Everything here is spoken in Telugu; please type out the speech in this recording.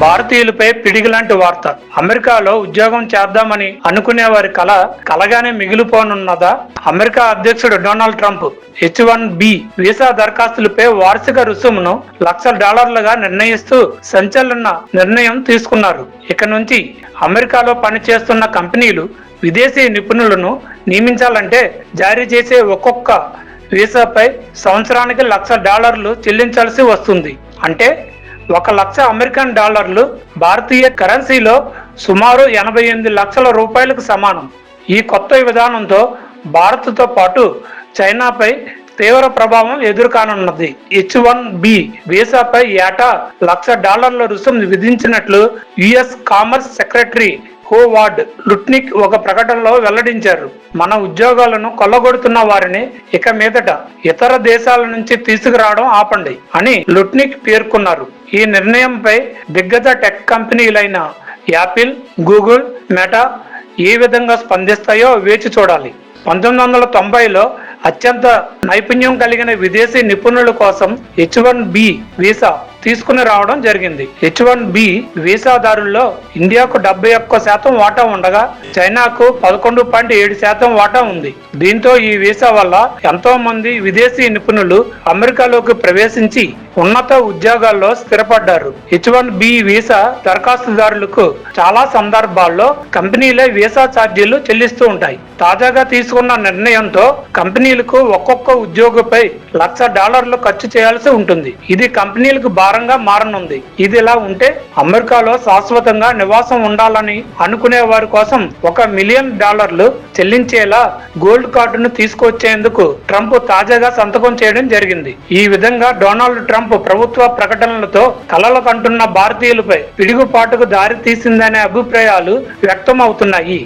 భారతీయులపై పిడిగిలాంటి వార్త. అమెరికాలో ఉద్యోగం చేద్దామని అనుకునే వారి కళ కలగానే మిగిలిపోనున్నదా? అమెరికా అధ్యక్షుడు Donald Trump H one B visa దరఖాస్తులపై వార్షిక రుసుమును లక్షల డాలర్లుగా నిర్ణయిస్తూ సంచలన నిర్ణయం తీసుకున్నారు. ఇక నుంచి అమెరికాలో పనిచేస్తున్న కంపెనీలు విదేశీ నిపుణులను నియమించాలంటే జారీ చేసే ఒక్కొక్క వీసాపై సంవత్సరానికి లక్ష డాలర్లు చెల్లించాల్సి వస్తుంది. అంటే ఒక లక్ష అమెరికన్ డాలర్లు భారతీయ కరెన్సీలో సుమారు ఎనభై ఎనిమిది లక్షల రూపాయలకు సమానం. ఈ కొత్త విధానంతో భారత్తో పాటు చైనాపై తీవ్ర ప్రభావం ఎదుర్కానున్నది. హెచ్ వన్ బి వీసాపై ఏటా లక్ష డాలర్ల రుసుం విధించినట్లు US commerce secretary Howard Lutnick ఒక ప్రకటనలో వెల్లడించారు. మన ఉద్యోగాలను కొల్లగొడుతున్న వారిని ఇక మీదట ఇతర దేశాల నుంచి తీసుకురావడం ఆపండి అని లుట్నిక్ పేర్కొన్నారు. ఈ నిర్ణయంపై దిగ్గజ టెక్ కంపెనీలైన యాపిల్ గూగుల్ మెటా ఏ విధంగా స్పందిస్తాయో వేచి చూడాలి. పంతొమ్మిది వందల తొంభైలో అత్యంత నైపుణ్యం కలిగిన విదేశీ నిపుణుల కోసం హెచ్ వన్ బి వీసా తీసుకుని రావడం జరిగింది. హెచ్ వన్ బి వీసాదారుల్లో ఇండియాకు డెబ్బై ఒక్క శాతం వాటా ఉండగా చైనాకు పదకొండు పాయింట్ ఏడు శాతం వాటా ఉంది. దీంతో ఈ వీసా వల్ల ఎంతో మంది విదేశీ నిపుణులు అమెరికాలోకి ప్రవేశించి ఉన్నత ఉద్యోగాల్లో స్థిరపడ్డారు. హెచ్ వన్ బి వీసా దరఖాస్తుదారులకు చాలా సందర్భాల్లో కంపెనీలే వీసా ఛార్జీలు చెల్లిస్తూ ఉంటాయి. తాజాగా తీసుకున్న నిర్ణయంతో కంపెనీలకు ఒక్కొక్క ఉద్యోగిపై లక్ష డాలర్లు ఖర్చు చేయాల్సి ఉంటుంది. ఇది కంపెనీలకు భారంగా మారనుంది. ఇది ఇలా ఉంటే అమెరికాలో శాశ్వతంగా నివాసం ఉండాలని అనుకునే వారి కోసం ఒక మిలియన్ డాలర్లు చెల్లించేలా గోల్డ్ కార్డును తీసుకొచ్చేందుకు ట్రంప్ తాజాగా సంతకం చేయడం జరిగింది. ఈ విధంగా డొనాల్డ్ ట్రంప్ ప్రభుత్వ ప్రకటనలతో కలలు కంటున్న భారతీయులపై పిడుగుపాటుకు దారి తీసిందనే అభిప్రాయాలు వ్యక్తం అవుతున్నాయి